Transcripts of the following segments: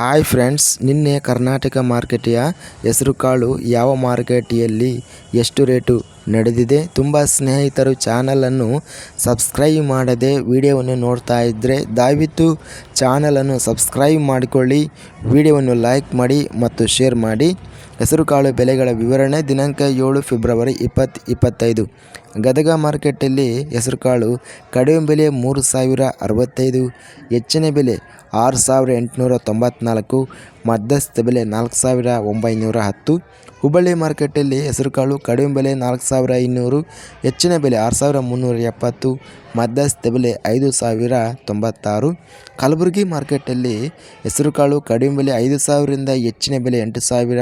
Hi friends ನಿನ್ನೆ ಕರ್ನಾಟಕ ಮಾರ್ಕೆಟಿಯ ಹೆಸರುಕಾಳು ಯಾವ ಮಾರುಕಟ್ಟೆಯಲ್ಲಿ ಎಷ್ಟು ರೇಟು? ನಡೆದಿದೆ. ತುಂಬ ಸ್ನೇಹಿತರು ಚಾನಲನ್ನು ಸಬ್ಸ್ಕ್ರೈಬ್ ಮಾಡದೆ ವಿಡಿಯೋವನ್ನು ನೋಡ್ತಾ ಇದ್ದರೆ ದಯವಿಟ್ಟು ಚಾನಲನ್ನು ಸಬ್ಸ್ಕ್ರೈಬ್ ಮಾಡಿಕೊಳ್ಳಿ, ವಿಡಿಯೋವನ್ನು ಲೈಕ್ ಮಾಡಿ ಮತ್ತು ಶೇರ್ ಮಾಡಿ. ಹೆಸರುಕಾಳು ಬೆಲೆಗಳ ವಿವರಣೆ ದಿನಾಂಕ ಏಳು ಫೆಬ್ರವರಿ ಇಪ್ಪತ್ತು, ಇಪ್ಪತ್ತೈದು. ಗದಗ ಮಾರ್ಕೆಟಲ್ಲಿ ಹೆಸರುಕಾಳು ಕಡಿಮೆ ಬೆಲೆ ಮೂರು ಸಾವಿರ ಅರವತ್ತೈದು, ಹೆಚ್ಚಿನ ಬೆಲೆ ಆರು ಸಾವಿರ ಎಂಟುನೂರ ತೊಂಬತ್ನಾಲ್ಕು ಮಧ್ಯಸ್ಥ ಬೆಲೆ ನಾಲ್ಕು ಸಾವಿರ ಒಂಬೈನೂರ ಹತ್ತು. ಹುಬ್ಬಳ್ಳಿ ಮಾರ್ಕೆಟಲ್ಲಿ ಹೆಸರುಕಾಳು ಕಡಿಮೆ ಬೆಲೆ ನಾಲ್ಕು ಸಾವಿರ ಇನ್ನೂರು, ಹೆಚ್ಚಿನ ಬೆಲೆ ಆರು ಸಾವಿರ ಮುನ್ನೂರ ಎಪ್ಪತ್ತು, ಮಧ್ಯಸ್ಥ ಬೆಲೆ ಐದು ಸಾವಿರ ತೊಂಬತ್ತಾರು. ಕಲಬುರಗಿ ಮಾರ್ಕೆಟಲ್ಲಿ ಹೆಸರುಕಾಳು ಕಡಿಮೆ ಬೆಲೆ ಐದು ಸಾವಿರದಿಂದ ಹೆಚ್ಚಿನ ಬೆಲೆ ಎಂಟು ಸಾವಿರ,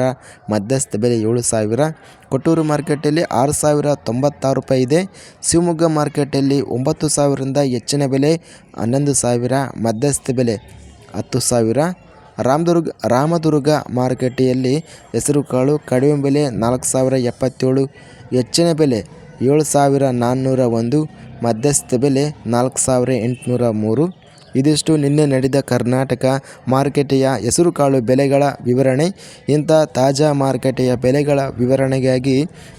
ಮಧ್ಯಸ್ಥ ಬೆಲೆ ಏಳು ಸಾವಿರ. ಕೊಟ್ಟೂರು ಮಾರ್ಕೆಟಲ್ಲಿ ಆರು ಸಾವಿರ ತೊಂಬತ್ತಾರು ರೂಪಾಯಿ ಇದೆ. ಶಿವಮೊಗ್ಗ ಮಾರ್ಕೆಟಲ್ಲಿ ಒಂಬತ್ತು ಸಾವಿರದಿಂದ ಹೆಚ್ಚಿನ ಬೆಲೆ ಹನ್ನೊಂದು ಸಾವಿರ, ಮಧ್ಯಸ್ಥ ಬೆಲೆ ಹತ್ತು ಸಾವಿರ. ರಾಮದುರ್ಗ ರಾಮದುರ್ಗ ಮಾರುಕಟ್ಟೆಯಲ್ಲಿ ಹೆಸರುಕಾಳು ಕಡಿಮೆ ಬೆಲೆ ನಾಲ್ಕು ಸಾವಿರ ಎಪ್ಪತ್ತೇಳು, ಹೆಚ್ಚಿನ ಬೆಲೆ ಏಳು ಸಾವಿರ ನಾನ್ನೂರ ಒಂದು, ಮಧ್ಯಸ್ಥ ಬೆಲೆ ನಾಲ್ಕು ಸಾವಿರ ಎಂಟುನೂರ ಮೂರು. ಇದಿಷ್ಟು ನಿನ್ನೆ ನಡೆದ ಕರ್ನಾಟಕ ಮಾರುಕಟ್ಟೆಯ ಹೆಸರುಕಾಳು ಬೆಲೆಗಳ ವಿವರಣೆ. ಇಂಥ ತಾಜಾ ಮಾರುಕಟ್ಟೆಯ ಬೆಲೆಗಳ ವಿವರಣೆಗಾಗಿ